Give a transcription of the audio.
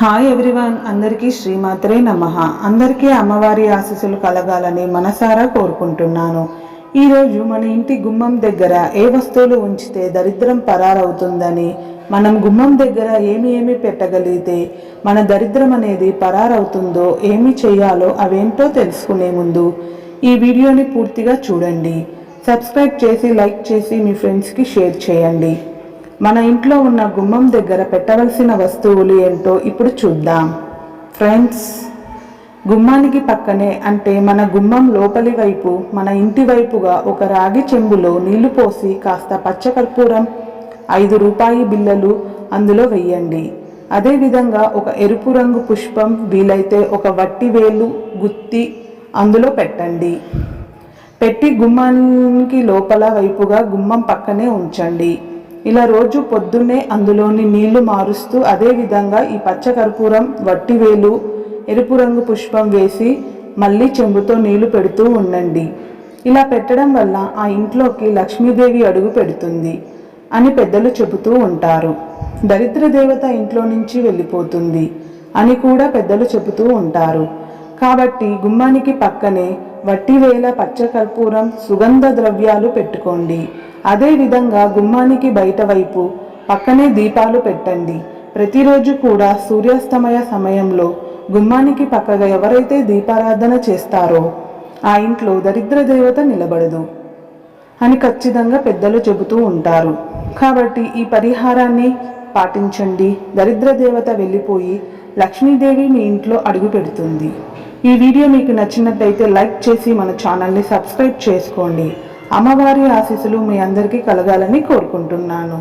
Hi everyone అందరికీ శ్రీమాత్రే నమ. అందరికీ అమ్మవారి ఆశీస్సులు కలగాలని మనసారా కోరుకుంటున్నాను. ఈరోజు మన ఇంటి గుమ్మం దగ్గర ఏ వస్తువులు ఉంచితే దరిద్రం పరారవుతుందని మనం గుమ్మం దగ్గర ఏమి ఏమి పెట్టగలిగితే మన దరిద్రం అనేది పరారవుతుందో ఏమి చేయాలో అవేంటో తెలుసుకునే ముందు ఈ వీడియోని పూర్తిగా చూడండి. సబ్స్క్రైబ్ చేసి లైక్ చేసి మీ ఫ్రెండ్స్కి షేర్ చేయండి. మన ఇంట్లో ఉన్న గుమ్మం దగ్గర పెట్టవలసిన వస్తువులు ఏంటో ఇప్పుడు చూద్దాం. ఫ్రెండ్స్ గుమ్మానికి పక్కనే అంటే మన గుమ్మం లోపలి వైపు మన ఇంటి వైపుగా ఒక రాగి చెంబులో నీళ్ళు పోసి కాస్త పచ్చకర్పూరం ఐదు రూపాయి బిళ్ళలు అందులో వెయ్యండి. అదేవిధంగా ఒక ఎరుపు రంగు పుష్పం వీలైతే ఒక వట్టి వేలు గుత్తి అందులో పెట్టండి. పెట్టి గుమ్మానికి లోపల వైపుగా గుమ్మం పక్కనే ఉంచండి. ఇలా రోజు పొద్దున్నే అందులోని నీళ్ళు మారుస్తూ అదే విధంగా ఈ పచ్చ కర్పూరం వట్టివేలు ఎరుపు రంగు పుష్పం వేసి మళ్ళీ చెంబుతో నీళ్ళు పెడుతూ ఉండండి. ఇలా పెట్టడం వల్ల ఆ ఇంట్లోకి లక్ష్మీదేవి అడుగు పెడుతుంది అని పెద్దలు చెబుతూ ఉంటారు. దరిద్ర దేవత ఇంట్లో నుంచి వెళ్ళిపోతుంది అని కూడా పెద్దలు చెబుతూ ఉంటారు. కాబట్టి గుమ్మానికి పక్కనే వట్టివేల పచ్చకర్పూరం సుగంధ ద్రవ్యాలు పెట్టుకోండి. అదేవిధంగా గుమ్మానికి బయట వైపు పక్కనే దీపాలు పెట్టండి. ప్రతిరోజు కూడా సూర్యాస్తమయ సమయంలో గుమ్మానికి పక్కగా ఎవరైతే దీపారాధన చేస్తారో ఆ ఇంట్లో దరిద్ర దేవత నిలబడదు. అని ఖచ్చితంగా పెద్దలు చెబుతూ ఉంటారు. కాబట్టి ఈ పరిహారాన్ని పాటించండి. దరిద్ర దేవత వెళ్ళిపోయి లక్ష్మీదేవి మీ ఇంట్లో అడుగు పెడుతుంది. ఈ వీడియో మీకు నచ్చినట్లయితే లైక్ చేసి మన ఛానల్ని సబ్స్క్రైబ్ చేసుకోండి. అమ్మవారి ఆశీస్సులు మీ అందరికీ కలగాలని కోరుకుంటున్నాను.